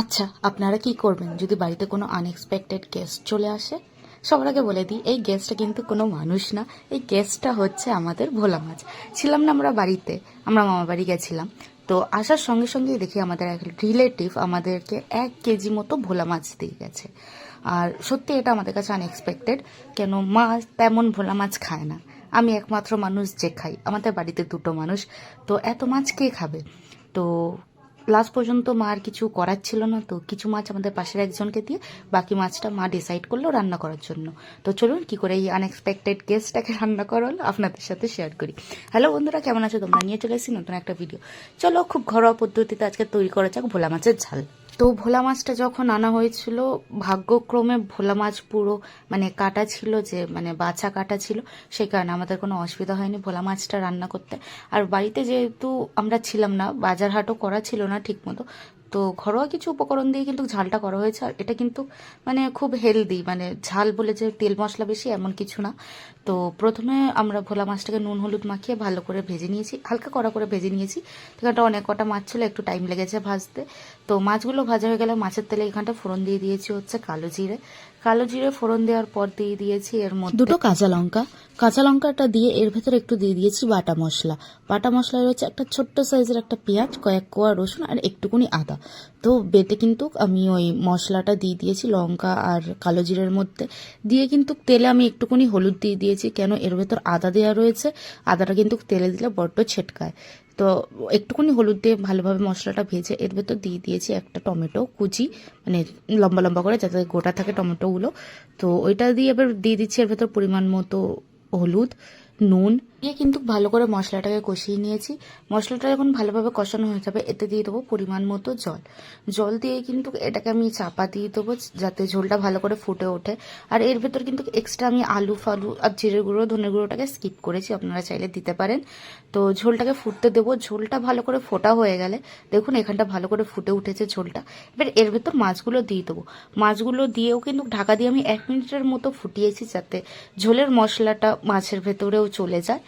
আচ্ছা আপনারা কি করবেন? যদি বাড়িতে কোনো আনএক্সপেক্টেড গেস্ট চলে আসে, সবার আগে বলে দিই, এই গেস্টটা কিন্তু কোনো মানুষ না। এই গেস্টটা হচ্ছে আমাদের ভোলা মাছ। ছিলাম না আমরা বাড়িতে, আমরা মামা বাড়ি গেছিলাম। তো আসার সঙ্গে সঙ্গেই দেখি আমাদের এক রিলেটিভ আমাদেরকে এক কেজি মতো ভোলা মাছ দিয়ে গেছে। আর সত্যি এটা আমাদের কাছে আনএক্সপেক্টেড কেন মাছ তেমন ভোলা মাছ খায় না। আমি একমাত্র মানুষ যে খাই, আমাদের বাড়িতে দুটো মানুষ। তো এত মাছ কে খাবে? তো লাস্ট পর্যন্ত মা আর কিছু করার ছিল না তো। কিছু মাছ আমাদের পাশের একজনকে দিয়ে বাকি মাছটা মা ডিসাইড করল রান্না করার জন্য। তো চলুন কি করে এই আনএক্সপেক্টেড গেস্টটাকে রান্না করা হলো আপনাদের সাথে শেয়ার করি। হ্যালো বন্ধুরা, কেমন আছো? তোমরা নিয়ে চলে এসেছি নতুন একটা ভিডিও চলো খুব ঘরোয়া পদ্ধতিতে আজকে তৈরি করা যাক ভোলা মাছের ঝাল। তো ভোলা মাছটা যখন আনা হয়েছিল, ভাগ্যক্রমে ভোলা মাছ পুরো মানে কাটা ছিল যে মানে বাছা কাটা ছিল, সেই কারণে আমাদের কোনো অসুবিধা হয়নি ভোলা মাছটা রান্না করতে। আর বাড়িতে যেহেতু আমরা ছিলাম না বাজার হাটও করা ছিল না ঠিকমতো তো ঘরোয়া কিছু উপকরণ দিয়ে কিন্তু ঝালটা করা হয়েছে, আর এটা কিন্তু মানে খুব হেলদি মানে ঝাল বলে যে তেল মশলা বেশি এমন কিছু না। তো প্রথমে আমরা ভোলা মাছটাকে নুন, হলুদ মাখিয়ে ভালো করে ভেজে নিয়েছি, হালকা কড়া করে ভেজে নিয়েছি। এখানটা অনেক কটা মাছ ছিল, একটু টাইম লেগেছে ভাজতে। তো মাছগুলো ভাজা হয়ে গেলে মাছের তেলে এখানটা ফোড়ন দিয়ে দিয়েছি হচ্ছে কালো জিরে। কালো জিরে ফোড়ন দেওয়ার পর দিয়ে দিয়েছি এর মধ্যে দুটো কাঁচা লঙ্কা। কাঁচা লঙ্কাটা দিয়ে এর ভেতরে একটু দিয়ে দিয়েছি বাটা মশলা। বাটা মশলায় রয়েছে একটা ছোট্ট সাইজের একটা পেঁয়াজ, কয়েক কোয়া রসুন আর একটুকুনি আদা। তো বেটে কিন্তু আমি ওই মশলাটা দিয়ে দিয়েছি লঙ্কা আর কালো জিরের মধ্যে। দিয়ে কিন্তু তেলে আমি একটুকুনি হলুদ দিয়ে দিয়েছি কেন এর ভেতর আদা দেওয়া রয়েছে। আদাটা কিন্তু তেলে দিলে বড্ড ছেটকায়। তো একটুখানি হলুদ দিয়ে ভালোভাবে মশলাটা ভেজে এর ভেতর দিয়ে দিয়েছি একটা টমেটো কুচি মানে লম্বা লম্বা করে যাতে গোটা থাকে টমেটোগুলো। তো ওইটা দিয়ে এবার দিয়ে দিচ্ছি এর ভেতর পরিমাণ মতো হলুদ, নুন দিয়ে কিন্তু ভালো করে মশলাটাকে কষিয়ে নিয়েছি। মশলাটা যখন ভালোভাবে কষানো হয়ে যাবে, এতে দিয়ে দেবো পরিমাণ মতো জল। জল দিয়ে কিন্তু এটাকে আমি চাপা দিয়ে দেবো, যাতে ঝোলটা ভালো করে ফুটে ওঠে। আর এর ভেতর কিন্তু এক্সট্রা আমি আলু, ফালু আর জিরে গুঁড়ো, ধনে গুঁড়োটাকে স্কিপ করেছি, আপনারা চাইলে দিতে পারেন। তো ঝোলটাকে ফুটতে দেবো, ঝোলটা ভালো করে ফোটা হয়ে গেলে দেখুন এখানটা ভালো করে ফুটে উঠেছে ঝোলটা। এবার এর ভেতর মাছগুলো দিয়ে দেবো। মাছগুলো দিয়েও কিন্তু ঢাকা দিয়ে আমি এক মিনিটের মতো ফুটিয়েছি, যাতে ঝোলের মশলাটা মাছের ভেতরেও চলে যায়।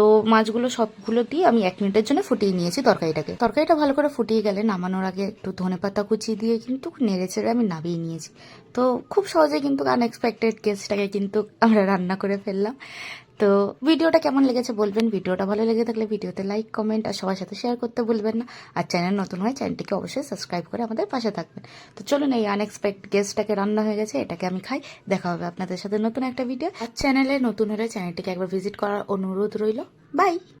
তো মাছগুলো সবগুলো দিয়ে আমি এক মিনিটের জন্য ফুটিয়ে নিয়েছি তরকারিটাকে। তরকারিটা ভালো করে ফুটিয়ে গেলে নামানোর আগে একটু ধনে পাতা কুচি দিয়ে কিন্তু নেড়ে চেড়ে আমি নামিয়ে নিয়েছি। তো খুব সহজে কিন্তু আনএক্সপেক্টেড গেস্টটাকে কিন্তু আমরা রান্না করে ফেললাম। তো ভিডিওটা কেমন লেগেছে বলবেন? ভিডিওটা ভালো লেগে থাকলে ভিডিওতে লাইক কমেন্ট আর সবার সাথে শেয়ার করতে ভুলবেন না। আর চ্যানেল নতুন হয় চ্যানেলটিকে অবশ্যই সাবস্ক্রাইব করে আমাদের পাশে থাকবেন। তো চলুন এই আনএক্সপেক্ট গেস্টটাকে রান্না হয়ে গেছে, এটাকে আমি খাই। দেখা হবে আপনাদের সাথে নতুন একটা ভিডিও আর চ্যানেলে নতুন হলে চ্যানেলটিকে একবার ভিজিট করার অনুরোধ রইল। Bye.